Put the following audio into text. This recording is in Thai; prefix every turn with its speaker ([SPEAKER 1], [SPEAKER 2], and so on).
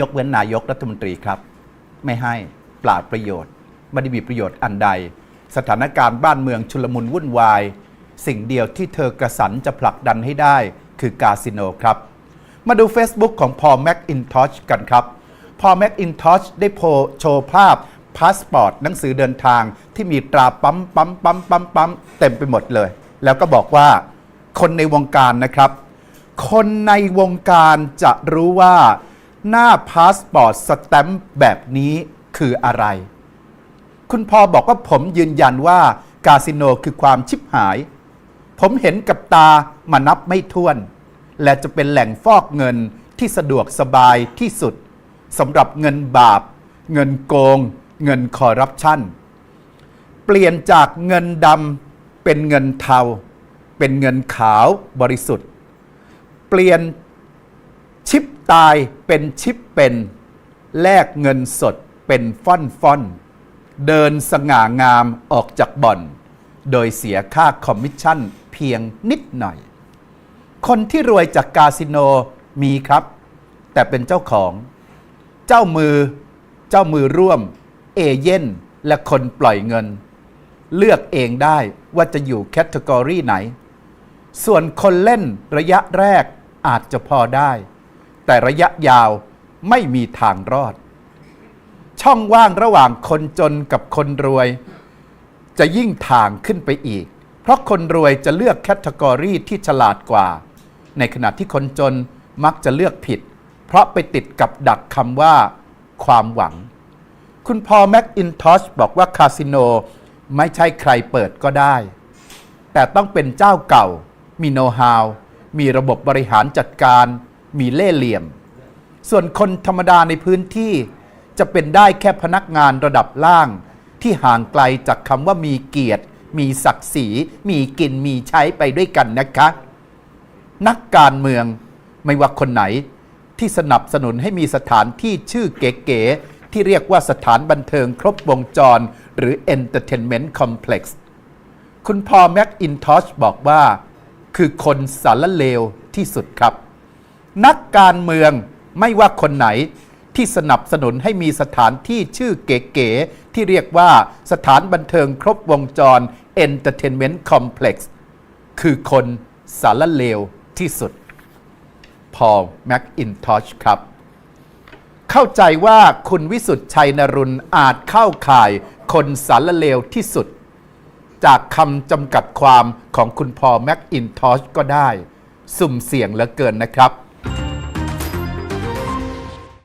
[SPEAKER 1] ยกเว้นนายกรัฐมนตรีครับ ไม่ให้ปราดประโยชน์ไม่ได้มีประโยชน์อันใด สถานการณ์บ้านเมืองชุลมุนวุ่นวาย สิ่งเดียวที่เธอกระสันจะผลักดันให้ได้คือกาสิโนครับ มาดู Facebook ของพอแม็กอินทอชกันครับพอแม็กอินทอชได้โพโชว์ภาพพาสปอร์ตหนังสือเดินทางที่มีตราปั๊มปั๊มปั๊มปั๊มปั๊มเต็มไปหมดเลย แล้วก็บอกว่า คนในวงการนะครับ คนในวงการจะรู้ว่า หน้าพาสปอร์ตสแตมป์แบบนี้คืออะไร คุณพอบอกว่าผมยืนยันว่ากาสิโนคือความชิบหาย ผมเห็นกับตามานับไม่ถ้วน และจะเป็นแหล่งฟอกเงินที่สะดวกสบายที่สุดสำหรับเงินบาป เงินโกง เงินคอร์รัปชันเปลี่ยนจากเงินดำเป็นเงินเทา เป็นเงินขาวบริสุทธิ์ เปลี่ยน ชิปตายเป็นชิปเป็น แลกเงินสดเป็นฟ่อนฟ่อนเดินสง่างามออกจากบ่อน โดยเสียค่าคอมมิชชั่นเพียงนิดหน่อย คนที่รวยจากคาสิโนมีครับ แต่เป็นเจ้าของ เจ้ามือ เจ้ามือร่วม เอเย่นและคนปล่อยเงิน เลือกเองได้ว่าจะอยู่แคตตากรีไหน ส่วนคนเล่นระยะแรกอาจจะพอได้ แต่ระยะยาวไม่มีทางรอด ช่องว่างระหว่างคนจนกับคนรวย จะยิ่งถ่างขึ้นไปอีก เพราะคนรวยจะเลือกแคตตากรีที่ฉลาดกว่า ในขณะที่คนจนมักจะเลือกผิด เพราะไปติดกับดักคำว่า ความหวัง คุณพอแม็กอินทอชบอกว่าคาสิโนไม่ใช่ใครเปิดก็ได้ แต่ต้องเป็นเจ้าเก่า มีโน้ตฮาว มีระบบบริหารจัดการ มีเล่ห์เหลี่ยม ส่วนคนธรรมดาในพื้นที่จะเป็นได้แค่พนักงานระดับล่าง ที่ห่างไกลจากคำว่ามีเกียรติ มีศักดิ์ศรี มีกินมีใช้ไปด้วยกันนะคะ นักการเมืองไม่ว่าคนไหนที่สนับสนุนให้มีสถานที่ชื่อเก๋ๆที่เรียกว่าสถานบันเทิงครบวงจร หรือ Entertainment Complex คุณพอแม็กอินทอชบอกว่า คือคนสารเลวที่สุดครับ นักการเมืองไม่ว่าคนไหนที่สนับสนุนให้มีสถานที่ชื่อเก๋ๆที่เรียกว่าสถานบันเทิงครบวงจร Entertainment Complex คือคนสารเลวที่สุด พอแม็กอินทอชครับ เข้าใจว่าคุณวิสุทธ์ชัยนรุณอาจเข้าข่ายคนสารเลวที่สุด จากคำจำกัดความของคุณพอแม็กอินทอชก็ได้ สุ่มเสี่ยงเหลือเกินนะครับ